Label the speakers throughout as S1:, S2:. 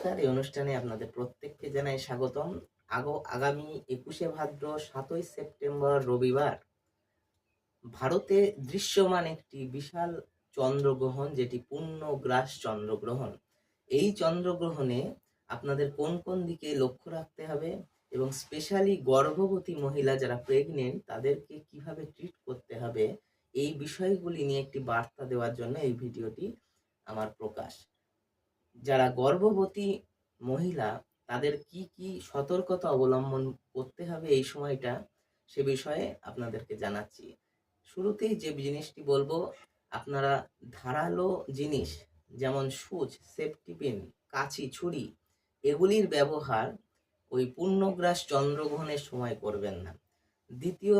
S1: আপনাদের প্রত্যেককে জানাই স্বাগতম। আগো, আগামী একুশে ভাদ্র, সাতই সেপ্টেম্বর, রবিবার ভারতে দৃশ্যমান একটি বিশাল চন্দ্রগ্রহণ, যেটি পূর্ণগ্রাস চন্দ্রগ্রহণ। এই চন্দ্রগ্রহণে আপনাদের কোন কোন দিকে লক্ষ্য রাখতে হবে এবং স্পেশালি গর্ভবতী মহিলা যারা প্রেগনেন্ট তাদেরকে কীভাবে ট্রিট করতে হবে, এই বিষয়গুলি নিয়ে একটি বার্তা দেওয়ার জন্য এই ভিডিওটি আমার প্রকাশ। যারা গর্ভবতী মহিলা, তাদের কি কি সতর্কতা অবলম্বন করতে হবে এই সময়টা, সে বিষয়ে আপনাদেরকে জানাচ্ছি। শুরুতেই যে জিনিসটি বলব, আপনারা ধারালো জিনিস যেমন সুচ, সেফটি পিন, কাঁচি, ছুরি, এগুলির ব্যবহার ওই পূর্ণগ্রাস চন্দ্রগ্রহণের সময় করবেন না। দ্বিতীয়,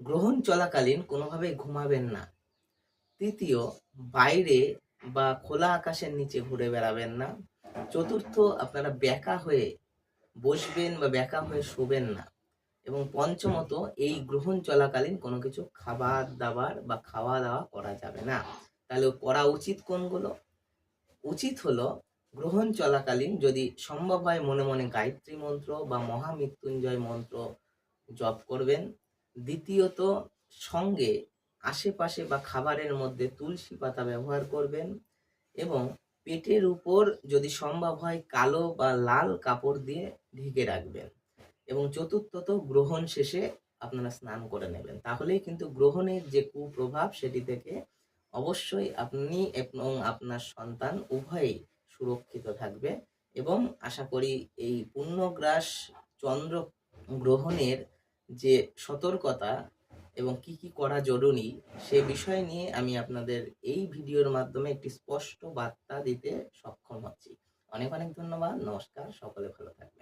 S1: গ্রহণ চলাকালীন কোনোভাবে ঘুমাবেন না। তৃতীয়, বাইরে বা খোলা আকাশের নিচে ঘুরে বেড়াবেন না। চতুর্থ, আপনারা ব্যাকা হয়ে বসবেন বা ব্যাকা হয়ে শোবেন না। এবং পঞ্চমত, এই গ্রহণ চলাকালীন কোনো কিছু খাবার দাবার বা খাওয়া দাওয়া করা যাবে না। তাহলে করা উচিত কোনগুলো? উচিত হলো গ্রহণ চলাকালীন যদি সম্ভব হয় মনে মনে গায়ত্রী মন্ত্র বা মহামৃত্যুঞ্জয় মন্ত্র জপ করবেন। দ্বিতীয়ত, সঙ্গে আশেপাশে বা খাবারের মধ্যে তুলসী পাতা ব্যবহার করবেন এবং পেটের উপর যদি সম্ভব হয় কালো বা লাল কাপড় দিয়ে ঢেকে রাখবেন এবং চতুর্থত গ্রহণ শেষে আপনারা স্নান করে নেবেন। তাহলেই কিন্তু গ্রহণের যে কুপ্রভাব সেটি থেকে অবশ্যই আপনি এবং আপনার সন্তান উভয়ই সুরক্ষিত থাকবে এবং আশা করি এই পূর্ণগ্রাস চন্দ্র গ্রহণের যে সতর্কতা এবং কি কি করা জরুরি সে বিষয় নিয়ে আমি আপনাদের এই ভিডিওর মাধ্যমে একটি স্পষ্ট বার্তা দিতে সক্ষম হচ্ছি। অনেক অনেক ধন্যবাদ, নমস্কার, সকলে ভালো থাকবেন।